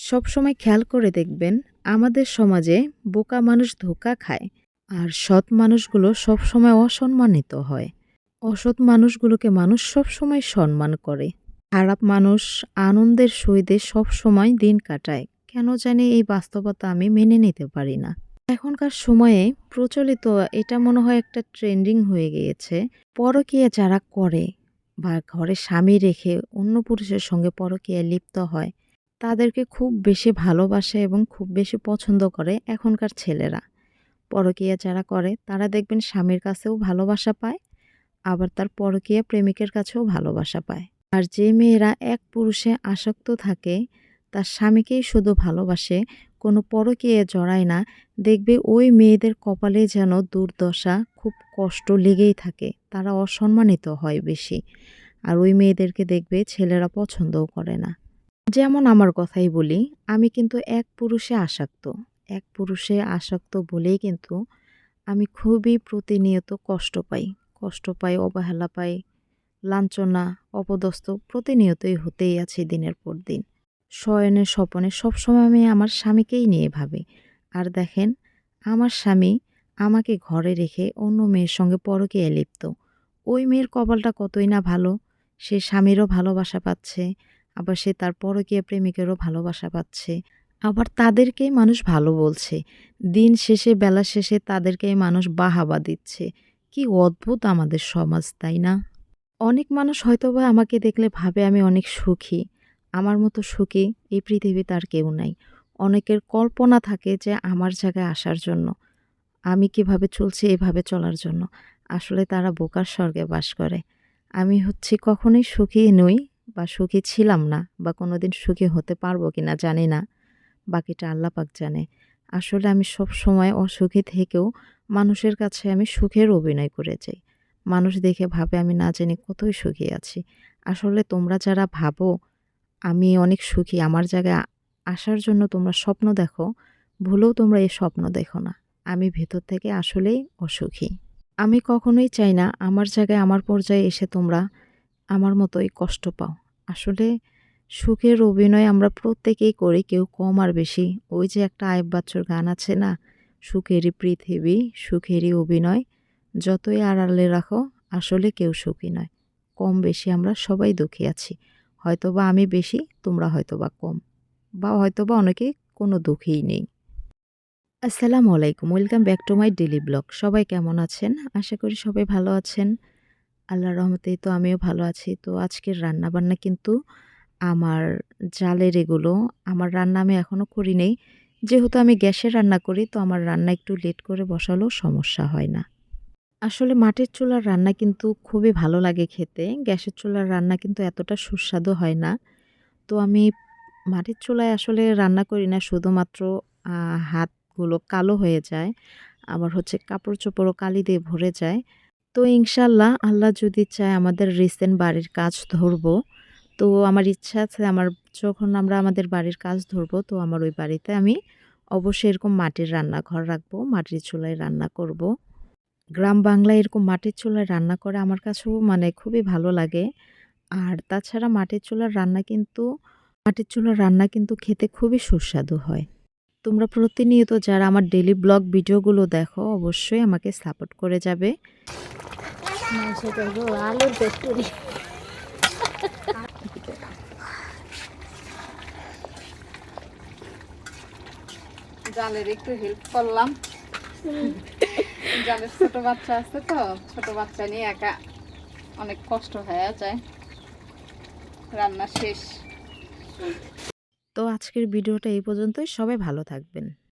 সব সময় খেয়াল করে দেখবেন, আমাদের সমাজে বোকা মানুষ ধোকা খায় আর সৎ মানুষগুলো সবসময় অসম্মানিত হয়। অসৎ মানুষগুলোকে মানুষ সব সময় সম্মান করে। খারাপ মানুষ আনন্দের সহিতে সব সময় দিন কাটায়। কেন জানি এই বাস্তবতা আমি মেনে নিতে পারি না। এখনকার সময়ে প্রচলিত এটা মনে হয় একটা ট্রেন্ডিং হয়ে গিয়েছে। পরকীয়া যারা করে বা ঘরে স্বামী রেখে অন্য পুরুষের সঙ্গে পরকীয়ায় লিপ্ত হয় তাদেরকে খুব বেশি ভালোবাসে এবং খুব বেশি পছন্দ করে এখনকার ছেলেরা। পরকীয়া যারা করে, তারা দেখবেন স্বামীর কাছেও ভালোবাসা পায়, আবার তার পরকীয়া প্রেমিকের কাছেও ভালোবাসা পায়। আর যে মেয়েরা এক পুরুষে আসক্ত থাকে, তার স্বামীকেই শুধু ভালোবাসে, কোনো পরকীয়ে জড়ায় না, দেখবে ওই মেয়েদের কপালে যেন দুর্দশা খুব কষ্ট লেগেই থাকে, তারা অসম্মানিত হয় বেশি। আর ওই মেয়েদেরকে দেখবে ছেলেরা পছন্দও করে না। যেমন আমার কথাই বলি, আমি কিন্তু এক পুরুষে আসক্ত। এক পুরুষে আসক্ত বলেই কিন্তু আমি খুবই প্রতিনিয়ত কষ্ট পাই। কষ্ট পাই, অবহেলা পাই, লাঞ্ছনা, অপদস্থ প্রতিনিয়তই হতেই আছে দিনের পর দিন। শয়নে স্বপনে সবসময় আমি আমার স্বামীকেই নিয়ে ভাবি। আর দেখেন, আমার স্বামী আমাকে ঘরে রেখে অন্য মেয়ের সঙ্গে পরকে লিপ্ত। ওই মেয়ের কপালটা কতই না ভালো, সে স্বামীরও ভালোবাসা পাচ্ছে আবার সে তার পরকীয়া প্রেমিকেরও ভালোবাসা পাচ্ছে। আবার তাদেরকে মানুষ ভালো বলছে। দিন শেষে, বেলা শেষে তাদেরকে মানুষ বাহাবা দিচ্ছে। কি অদ্ভুত আমাদের সমাজ, তাই না? অনেক মানুষ হয়তোবা আমাকে দেখলে ভাবে আমি অনেক সুখী। আমার মতো সুখী এই পৃথিবীতে আর কেউ নাই। অনেকের কল্পনা থাকে যে আমার জায়গায় আসার জন্য। আমি কীভাবে চলছি, এভাবে চলার জন্য। আসলে তারা বোকার স্বর্গে বাস করে। আমি হচ্ছে কখনোই সুখী নই। বা সুখী ছিলাম না বা কোনো দিন সুখী হতে পারব কি না জানি না। বাকিটা আল্লাহ পাক জানে। আসলে আমি সব সময় অসুখী থেকেও মানুষের কাছে আমি সুখের অভিনয় করে যাই। মানুষ দেখে ভাবে আমি না জানি কতই সুখী আছি। আসলে তোমরা যারা ভাবো আমি অনেক সুখী, আমার জায়গায় আসার জন্য তোমরা স্বপ্ন দেখো, ভুলেও তোমরা এই স্বপ্ন দেখো না। আমি ভেতর থেকে আসলেই অসুখী। আমি কখনোই চাই না আমার জায়গায়, আমার পর্যায়ে এসে তোমরা আমার মতোই কষ্ট পাও। আসলে সুখের অভিনয় আমরা প্রত্যেকেই করি, কেউ কম আর বেশি। ওই যে একটা আয়ব বাচ্চুর গান আছে না, সুখেরই পৃথিবী, সুখেরই অভিনয়, যতই আড়ালে রাখো, আসলে কেউ সুখী নয়। কম বেশি আমরা সবাই দুঃখী আছি। হয়তোবা আমি বেশি, তোমরা হয়তোবা কম। বা হয়তোবা অনেকে কোনো দুঃখেই নেই। আসসালামু আলাইকুম, welcome back to my daily blog. সবাই কেমন আছেন? আশা করি সবাই ভালো আছেন। আল্লাহর রহমতেই তো আমিও ভালো আছি। তো আজকের রান্না বান্না কিন্তু আমার জালের এগুলো। আমার রান্না আমি এখনও করি নেই। যেহেতু আমি গ্যাসে রান্না করি, তো আমার রান্না একটু লেট করে বসালেও সমস্যা হয় না। আসলে মাটির চুলার রান্না কিন্তু খুবই ভালো লাগে খেতে। গ্যাসের চুলার রান্না কিন্তু এতটা সুস্বাদু হয় না। তো আমি মাটির চুলায় আসলে রান্না করি না, শুধুমাত্র হাতগুলো কালো হয়ে যায়। আবার হচ্ছে কাপড় চোপড়ও কালি দিয়ে ভরে যায়। তো ইনশাল্লাহ আল্লাহ যদি চায় আমাদের রিসেন্ট বাড়ির কাজ ধরবো। তো আমার ইচ্ছা আছে আমার যখন আমরা আমাদের বাড়ির কাজ ধরবো, তো আমার ওই বাড়িতে আমি অবশ্যই এরকম মাটির রান্নাঘর রাখব, মাটির চুলায় রান্না করব। গ্রাম বাংলায় এরকম মাটির চুলায় রান্না করে আমার কাছেও মানে খুবই ভালো লাগে। আর তাছাড়া মাটির চুলার রান্না কিন্তু, মাটির চুলার রান্না কিন্তু খেতে খুবই সুস্বাদু হয়। তোমরা প্রতিনিয়ত যারা আমার ডেলি ব্লগ ভিডিওগুলো দেখো, অবশ্যই আমাকে সাপোর্ট করে যাবে। মাংস করব আলুর জালের একটু হেল্প করলাম। জালের ছোট বাচ্চা আছে তো, ছোট বাচ্চা নিয়ে একা অনেক কষ্ট হয়ে যায়। রান্না শেষ। তো আজকের ভিডিওটা এই পর্যন্তই। সবাই ভালো থাকবেন।